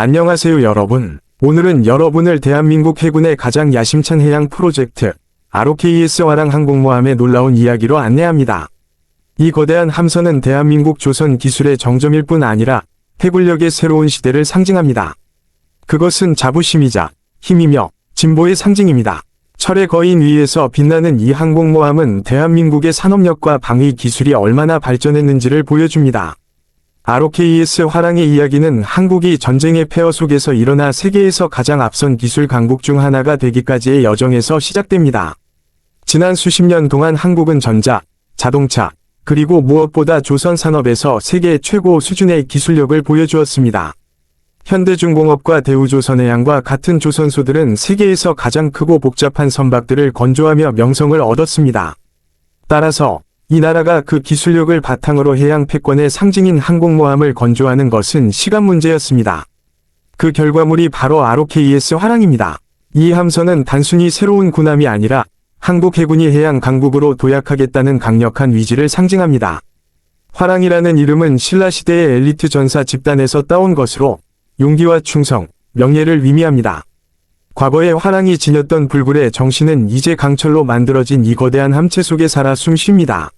안녕하세요 여러분. 오늘은 여러분을 대한민국 해군의 가장 야심찬 해양 프로젝트 ROKS 화랑 항공모함의 놀라운 이야기로 안내합니다. 이 거대한 함선은 대한민국 조선 기술의 정점일 뿐 아니라 해군력의 새로운 시대를 상징합니다. 그것은 자부심이자 힘이며 진보의 상징입니다. 철의 거인 위에서 빛나는 이 항공모함은 대한민국의 산업력과 방위 기술이 얼마나 발전했는지를 보여줍니다. ROKS 화랑의 이야기는 한국이 전쟁의 폐허 속에서 일어나 세계에서 가장 앞선 기술 강국 중 하나가 되기까지의 여정에서 시작됩니다. 지난 수십 년 동안 한국은 전자, 자동차, 그리고 무엇보다 조선 산업에서 세계 최고 수준의 기술력을 보여주었습니다. 현대중공업과 대우조선해양과 같은 조선소들은 세계에서 가장 크고 복잡한 선박들을 건조하며 명성을 얻었습니다. 따라서 이 나라가 그 기술력을 바탕으로 해양 패권의 상징인 항공모함을 건조하는 것은 시간 문제였습니다. 그 결과물이 바로 ROKS 화랑입니다. 이 함선은 단순히 새로운 군함이 아니라 한국 해군이 해양 강국으로 도약하겠다는 강력한 위지를 상징합니다. 화랑이라는 이름은 신라시대의 엘리트 전사 집단에서 따온 것으로 용기와 충성, 명예를 의미합니다. 과거에 화랑이 지녔던 불굴의 정신은 이제 강철로 만들어진 이 거대한 함체 속에 살아 숨쉽니다.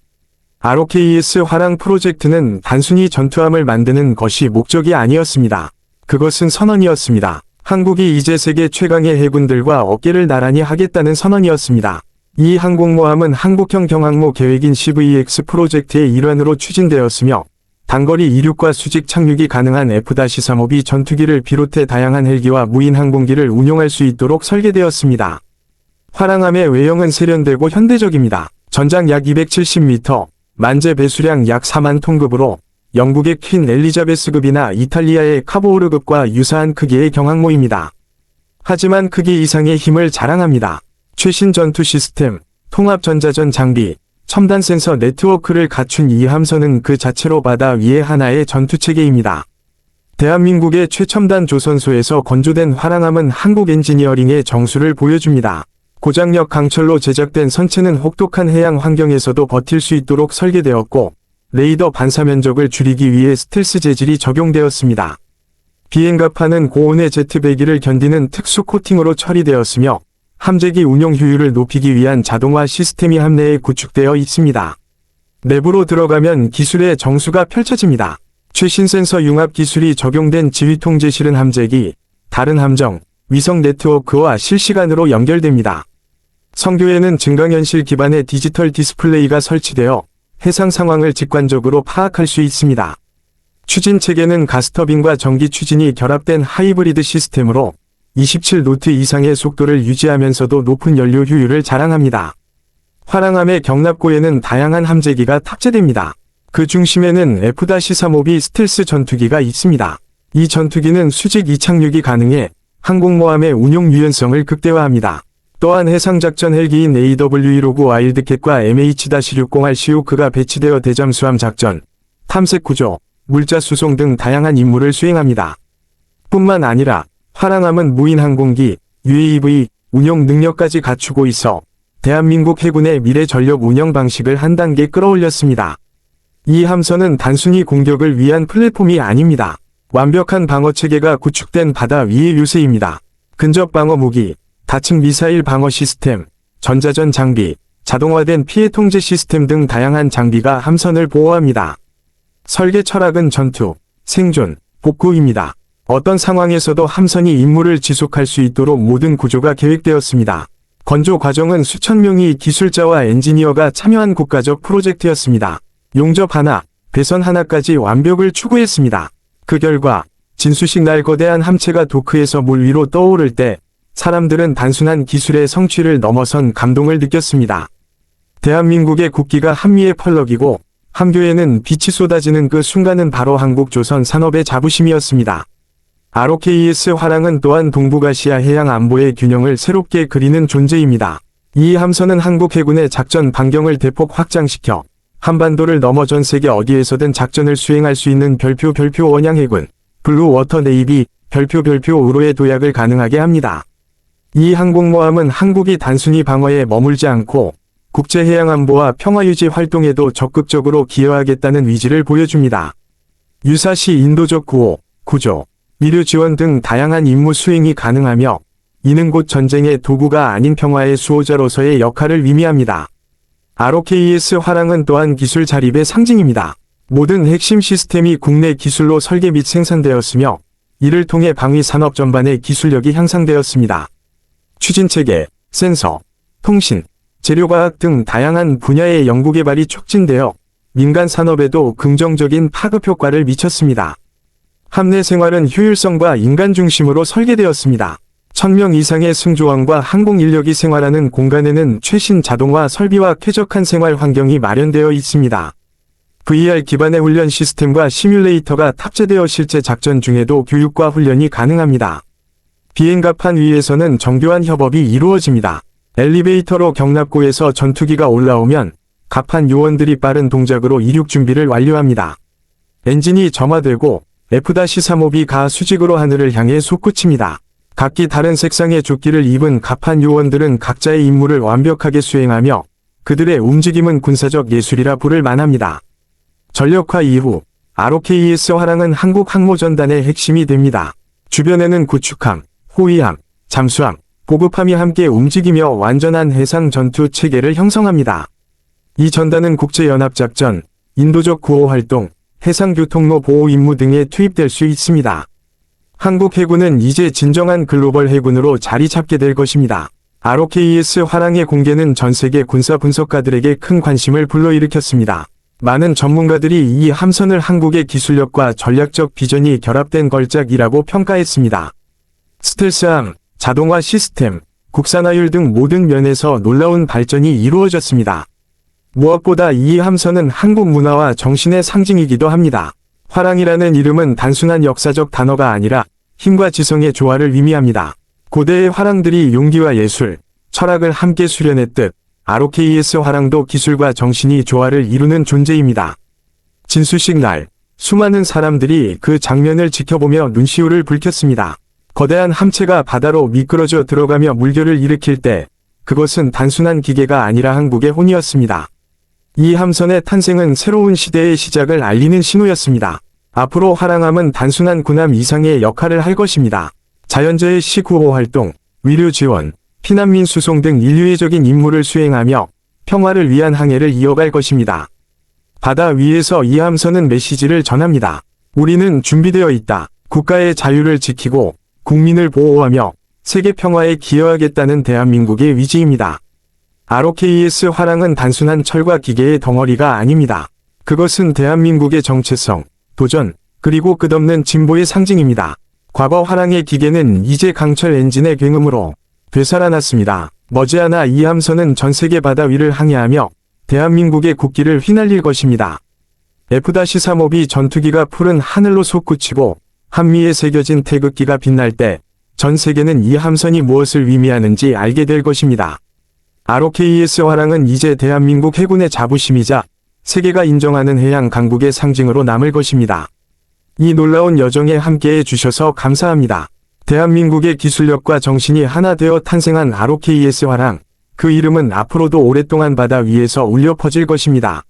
ROKS 화랑 프로젝트는 단순히 전투함을 만드는 것이 목적이 아니었습니다. 그것은 선언이었습니다. 한국이 이제 세계 최강의 해군들과 어깨를 나란히 하겠다는 선언이었습니다. 이 항공모함은 한국형 경항모 계획인 CVX 프로젝트의 일환으로 추진되었으며 단거리 이륙과 수직 착륙이 가능한 F-35B 전투기를 비롯해 다양한 헬기와 무인 항공기를 운용할 수 있도록 설계되었습니다. 화랑함의 외형은 세련되고 현대적입니다. 전장 약 270m, 만재 배수량 약 4만 톤급으로 영국의 퀸 엘리자베스급이나 이탈리아의 카보오르급과 유사한 크기의 경항모입니다. 하지만 크기 이상의 힘을 자랑합니다. 최신 전투 시스템, 통합 전자전 장비, 첨단 센서 네트워크를 갖춘 이 함선은 그 자체로 바다 위의 하나의 전투체계입니다. 대한민국의 최첨단 조선소에서 건조된 화랑함은 한국 엔지니어링의 정수를 보여줍니다. 고장력 강철로 제작된 선체는 혹독한 해양 환경에서도 버틸 수 있도록 설계되었고, 레이더 반사 면적을 줄이기 위해 스텔스 재질이 적용되었습니다. 비행갑하는 고온의 제트 배기를 견디는 특수 코팅으로 처리되었으며, 함재기 운용 효율을 높이기 위한 자동화 시스템이 함내에 구축되어 있습니다. 내부로 들어가면 기술의 정수가 펼쳐집니다. 최신 센서 융합 기술이 적용된 지휘 통제실은 함재기, 다른 함정, 위성 네트워크와 실시간으로 연결됩니다. 성교에는 증강현실 기반의 디지털 디스플레이가 설치되어 해상 상황을 직관적으로 파악할 수 있습니다. 추진 체계는 가스터빈과 전기 추진이 결합된 하이브리드 시스템으로 27노트 이상의 속도를 유지하면서도 높은 연료 효율을 자랑합니다. 화랑함의 경납고에는 다양한 함재기가 탑재됩니다. 그 중심에는 F-35B 스텔스 전투기가 있습니다. 이 전투기는 수직 이착륙이 가능해 항공모함의 운용 유연성을 극대화합니다. 또한 해상작전 헬기인 AW159 와일드캣과 MH-601 시오크가 배치되어 대잠수함 작전, 탐색 구조, 물자 수송 등 다양한 임무를 수행합니다. 뿐만 아니라 화랑함은 무인 항공기, UAV, 운용 능력까지 갖추고 있어 대한민국 해군의 미래 전력 운영 방식을 한 단계 끌어올렸습니다. 이 함선은 단순히 공격을 위한 플랫폼이 아닙니다. 완벽한 방어 체계가 구축된 바다 위의 요새입니다. 근접 방어 무기, 다층 미사일 방어 시스템, 전자전 장비, 자동화된 피해 통제 시스템 등 다양한 장비가 함선을 보호합니다. 설계 철학은 전투, 생존, 복구입니다. 어떤 상황에서도 함선이 임무를 지속할 수 있도록 모든 구조가 계획되었습니다. 건조 과정은 수천 명의 기술자와 엔지니어가 참여한 국가적 프로젝트였습니다. 용접 하나, 배선 하나까지 완벽을 추구했습니다. 그 결과 진수식 날 거대한 함체가 도크에서 물 위로 떠오를 때 사람들은 단순한 기술의 성취를 넘어선 감동을 느꼈습니다. 대한민국의 국기가 한미의 펄럭이고 함교에는 빛이 쏟아지는 그 순간은 바로 한국 조선 산업의 자부심이었습니다. ROKS 화랑은 또한 동북아시아 해양 안보의 균형을 새롭게 그리는 존재입니다. 이 함선은 한국 해군의 작전 반경을 대폭 확장시켜 한반도를 넘어 전 세계 어디에서든 작전을 수행할 수 있는 별표 별표 원양 해군, 블루 워터 네이비, 별표 별표 우로의 도약을 가능하게 합니다. 이 항공모함은 한국이 단순히 방어에 머물지 않고 국제해양안보와 평화유지 활동에도 적극적으로 기여하겠다는 의지를 보여줍니다. 유사시 인도적 구호, 구조, 위류 지원 등 다양한 임무 수행이 가능하며 이는 곧 전쟁의 도구가 아닌 평화의 수호자로서의 역할을 의미합니다. ROKES 화랑은 또한 기술 자립의 상징입니다. 모든 핵심 시스템이 국내 기술로 설계 및 생산되었으며 이를 통해 방위 산업 전반의 기술력이 향상되었습니다. 추진체계, 센서, 통신, 재료과학 등 다양한 분야의 연구개발이 촉진되어 민간 산업에도 긍정적인 파급 효과를 미쳤습니다. 함내 생활은 효율성과 인간 중심으로 설계되었습니다. 1000명 이상의 승조원과 항공 인력이 생활하는 공간에는 최신 자동화 설비와 쾌적한 생활 환경이 마련되어 있습니다. VR 기반의 훈련 시스템과 시뮬레이터가 탑재되어 실제 작전 중에도 교육과 훈련이 가능합니다. 비행갑판 위에서는 정교한 협업이 이루어집니다. 엘리베이터로 경납고에서 전투기가 올라오면 갑판 요원들이 빠른 동작으로 이륙 준비를 완료합니다. 엔진이 점화되고 F-35B가 수직으로 하늘을 향해 솟구칩니다. 각기 다른 색상의 조끼를 입은 갑판 요원들은 각자의 임무를 완벽하게 수행하며 그들의 움직임은 군사적 예술이라 부를 만합니다. 전력화 이후 ROKES 화랑은 한국 항모전단의 핵심이 됩니다. 주변에는 구축함, 호위함, 잠수함, 보급함이 함께 움직이며 완전한 해상 전투 체계를 형성합니다. 이 전단은 국제연합작전, 인도적 구호 활동, 해상교통로 보호 임무 등에 투입될 수 있습니다. 한국 해군은 이제 진정한 글로벌 해군으로 자리 잡게 될 것입니다. ROKES 화랑의 공개는 전 세계 군사 분석가들에게 큰 관심을 불러일으켰습니다. 많은 전문가들이 이 함선을 한국의 기술력과 전략적 비전이 결합된 걸작이라고 평가했습니다. 스텔스함, 자동화 시스템, 국산화율 등 모든 면에서 놀라운 발전이 이루어졌습니다. 무엇보다 이 함선은 한국 문화와 정신의 상징이기도 합니다. 화랑이라는 이름은 단순한 역사적 단어가 아니라 힘과 지성의 조화를 의미합니다. 고대의 화랑들이 용기와 예술, 철학을 함께 수련했듯 ROKES 화랑도 기술과 정신이 조화를 이루는 존재입니다. 진수식 날, 수많은 사람들이 그 장면을 지켜보며 눈시울을 붉혔습니다. 거대한 함체가 바다로 미끄러져 들어가며 물결을 일으킬 때 그것은 단순한 기계가 아니라 한국의 혼이었습니다. 이 함선의 탄생은 새로운 시대의 시작을 알리는 신호였습니다. 앞으로 화랑함은 단순한 군함 이상의 역할을 할 것입니다. 자연재해 시 구호 활동, 위료 지원, 피난민 수송 등 인류애적인 임무를 수행하며 평화를 위한 항해를 이어갈 것입니다. 바다 위에서 이 함선은 메시지를 전합니다. 우리는 준비되어 있다. 국가의 자유를 지키고 국민을 보호하며 세계 평화에 기여하겠다는 대한민국의 위지입니다. ROKES 화랑은 단순한 철과 기계의 덩어리가 아닙니다. 그것은 대한민국의 정체성, 도전, 그리고 끝없는 진보의 상징입니다. 과거 화랑의 기계는 이제 강철 엔진의 굉음으로 되살아났습니다. 머지않아 이 함선은 전 세계 바다 위를 항해하며 대한민국의 국기를 휘날릴 것입니다. F-35B 전투기가 푸른 하늘로 솟구치고 한미에 새겨진 태극기가 빛날 때 전 세계는 이 함선이 무엇을 의미하는지 알게 될 것입니다. ROKES 화랑은 이제 대한민국 해군의 자부심이자 세계가 인정하는 해양 강국의 상징으로 남을 것입니다. 이 놀라운 여정에 함께해 주셔서 감사합니다. 대한민국의 기술력과 정신이 하나 되어 탄생한 ROKES 화랑, 그 이름은 앞으로도 오랫동안 바다 위에서 울려 퍼질 것입니다.